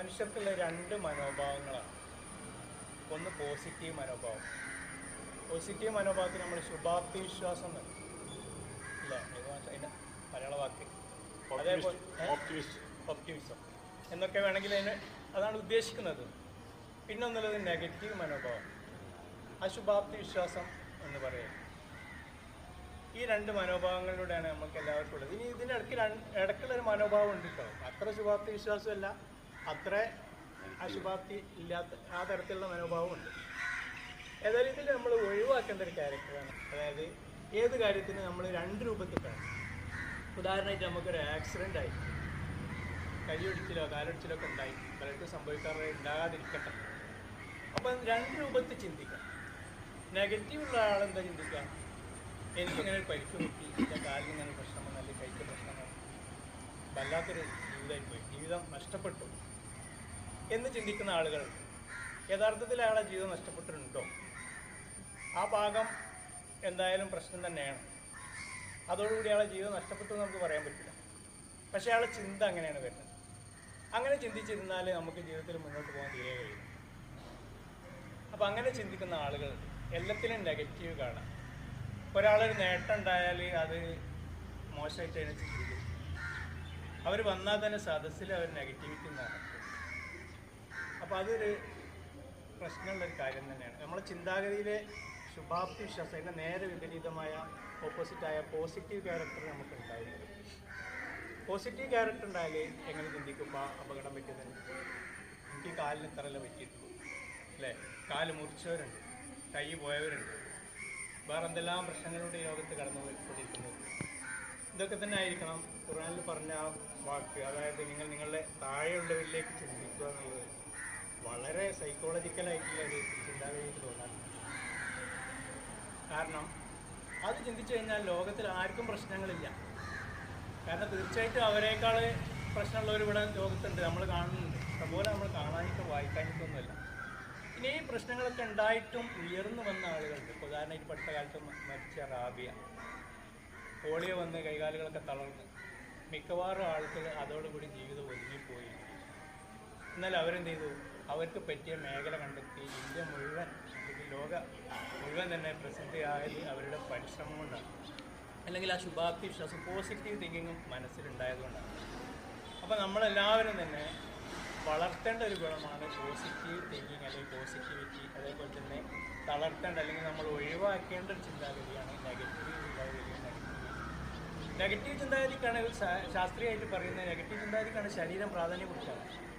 മനുഷ്യർക്കുള്ള രണ്ട് മനോഭാവങ്ങളാണ്. ഒന്ന് പോസിറ്റീവ് മനോഭാവം. പോസിറ്റീവ് മനോഭാവത്തിന് നമ്മൾ ശുഭാപ്തി വിശ്വാസം പറയും. ഇല്ല അതിന്റെ മലയാള വാക്ക്. അതേപോലെ? ഒപ്റ്റിമിസം എന്നൊക്കെ വേണമെങ്കിൽ അതിന് അതാണ് ഉദ്ദേശിക്കുന്നത്. പിന്നെ ഒന്നുള്ളത് നെഗറ്റീവ് മനോഭാവം. അശുഭാപ്തി വിശ്വാസം എന്ന് പറയുന്നത്. ഈ രണ്ട് മനോഭാവങ്ങളിലൂടെയാണ് നമുക്ക് എല്ലാവർക്കും ഉള്ളത്. ഇനി ഇതിനിടയ്ക്ക് ഇടയ്ക്കുള്ള ഒരു മനോഭാവം ഉണ്ട് കേട്ടോ. അത്ര ശുഭാപ്തി വിശ്വാസമല്ല അത്ര അശുഭാപ്തി ഇല്ലാത്ത ആ തരത്തിലുള്ള മനോഭാവമുണ്ട്. ഏതായാലും ഇതിൽ നമ്മൾ ഒഴിവാക്കേണ്ട ഒരു ക്യാരക്ടറാണ്. അതായത് ഏത് കാര്യത്തിന് നമ്മൾ രണ്ട് രൂപത്തിൽ കാണും ഉദാഹരണമായിട്ട് നമുക്കൊരു ആക്സിഡന്റ് ആയി കൈയൊടിച്ചിലോ കാലൊടിച്ചിലോ ഒക്കെ ഉണ്ടായി. പലർക്കും സംഭവിക്കാറ് ഉണ്ടാകാതിരിക്കട്ടെ. അപ്പം രണ്ട് രൂപത്തിൽ ചിന്തിക്കാം. നെഗറ്റീവ് ഉള്ള ആളെന്താ ചിന്തിക്കാം എനിക്കിങ്ങനെ ഒരു പരിക്ക് പറ്റി എന്റെ കാലിന് ഇങ്ങനെ പ്രശ്നം വന്നു അല്ലെങ്കിൽ കൈക്ക് പ്രശ്നം വന്നു വല്ലാത്തൊരു ജീവിതമായി പോയി. ജീവിതം നഷ്ടപ്പെട്ടു. എന്ന് ചിന്തിക്കുന്ന ആളുകൾ യഥാർത്ഥത്തിൽ അയാളെ ജീവിതം നഷ്ടപ്പെട്ടിട്ടുണ്ടോ? ആ ഭാഗം എന്തായാലും പ്രശ്നം തന്നെയാണ്. അതോടുകൂടി അയാളെ ജീവിതം നഷ്ടപ്പെട്ടു എന്ന് നമുക്ക് പറയാൻ പറ്റില്ല. പക്ഷെ അയാളെ ചിന്ത അങ്ങനെയാണ് വരുന്നത്. അങ്ങനെ ചിന്തിച്ചിരുന്നാൽ നമുക്ക് ജീവിതത്തിൽ മുന്നോട്ട് പോകാൻ തീരെ കഴിയും. അപ്പം അങ്ങനെ ചിന്തിക്കുന്ന ആളുകൾ എല്ലാത്തിലും നെഗറ്റീവ് കാണാം. ഒരാളൊരു നേട്ടം ഉണ്ടായാൽ അത് മോശമായിട്ട് അതിനെ ചിന്തിക്കും. അവർ വന്നാൽ തന്നെ സദസ്സിൽ അവർ നെഗറ്റിവിറ്റി നടക്കും അപ്പോൾ അതൊരു പ്രശ്നമുള്ളൊരു കാര്യം തന്നെയാണ്. നമ്മുടെ ചിന്താഗതിയിലെ ശുഭാപ്തി വിശ്വാസം അതിന്റെ നേരെ വിപരീതമായ ഓപ്പോസിറ്റായ പോസിറ്റീവ് ക്യാരക്ടർ നമുക്ക് ഉണ്ടായിരുന്നു പോസിറ്റീവ് ക്യാരക്ടർ ഉണ്ടായാൽ എങ്ങനെ ചിന്തിക്കുമ്പോൾ അപകടം പറ്റിയതുണ്ട് എനിക്ക് കാലിന് ഇത്രയല്ല പറ്റിയിട്ടുള്ളൂ. അല്ലേ? കാൽ മുറിച്ചവരുണ്ട്. കൈ പോയവരുണ്ട്. വേറെ എന്തെല്ലാം പ്രശ്നങ്ങളുടെ ലോകത്ത് കടന്നു പോയിക്കൊണ്ടിരിക്കുന്നത് ഇതൊക്കെ തന്നെ ആയിരിക്കണം ഖുറാനിൽ പറഞ്ഞ ആ വാക്ക്. അതായത് നിങ്ങൾ നിങ്ങളുടെ താഴെയുള്ളവരിലേക്ക് ചിന്തിക്കുക എന്നുള്ളത്. വളരെ സൈക്കോളജിക്കലായിട്ടുള്ള ഒരു ചിന്താഗതി തോന്നാൻ കാരണം അത് ചിന്തിച്ചു കഴിഞ്ഞാൽ ലോകത്തിൽ ആർക്കും പ്രശ്നങ്ങളില്ല. കാരണം തീർച്ചയായിട്ടും അവരെക്കാൾ പ്രശ്നമുള്ളവർ ഇവിടെ ലോകത്തുണ്ട് നമ്മൾ കാണുന്നുണ്ട്. അതുപോലെ നമ്മൾ കാണാനിട്ട് വായിക്കാനിട്ടൊന്നുമല്ല. ഇനി ഈ പ്രശ്നങ്ങളൊക്കെ ഉണ്ടായിട്ടും ഉയർന്നു വന്ന ആളുകളുണ്ട്. ഇപ്പോൾ ഉദാഹരണമായിട്ട് പഠിച്ച കാലത്ത് മരിച്ച റാബിയ. പോളിയോ വന്ന് കൈകാലുകളൊക്കെ തളർന്ന്. മിക്കവാറും ആളുകൾ അതോടുകൂടി ജീവിതം ഒതുങ്ങിപ്പോയി. എന്നാൽ അവരെന്ത് ചെയ്തു? അവർക്ക് പറ്റിയ മേഖല കണ്ടെത്തി ഇന്ത്യ മുഴുവൻ ലോക മുഴുവൻ തന്നെ പ്രസിദ്ധിയായത് അവരുടെ പരിശ്രമം കൊണ്ടാണ്. അല്ലെങ്കിൽ ആ ശുഭാപ്തി വിശ്വാസം പോസിറ്റീവ് തിങ്കിങ്ങും മനസ്സിലുണ്ടായതുകൊണ്ടാണ്. അപ്പോൾ നമ്മളെല്ലാവരും തന്നെ വളർത്തേണ്ട ഒരു ഗുണമാണ് പോസിറ്റീവ് തിങ്കിങ് അല്ലെങ്കിൽ പോസിറ്റിവിറ്റി അതേപോലെ തന്നെ തളർത്തേണ്ട അല്ലെങ്കിൽ നമ്മൾ ഒഴിവാക്കേണ്ട ഒരു ചിന്താഗതിയാണ് നെഗറ്റീവ് ചിന്താഗതി നെഗറ്റീവ് ചിന്താഗതിക്കാണ് ശാസ്ത്രീയമായിട്ട് പറയുന്നത് നെഗറ്റീവ് ചിന്താഗതിക്കാണ് ശരീരം പ്രാധാന്യം കൊടുക്കുന്നത്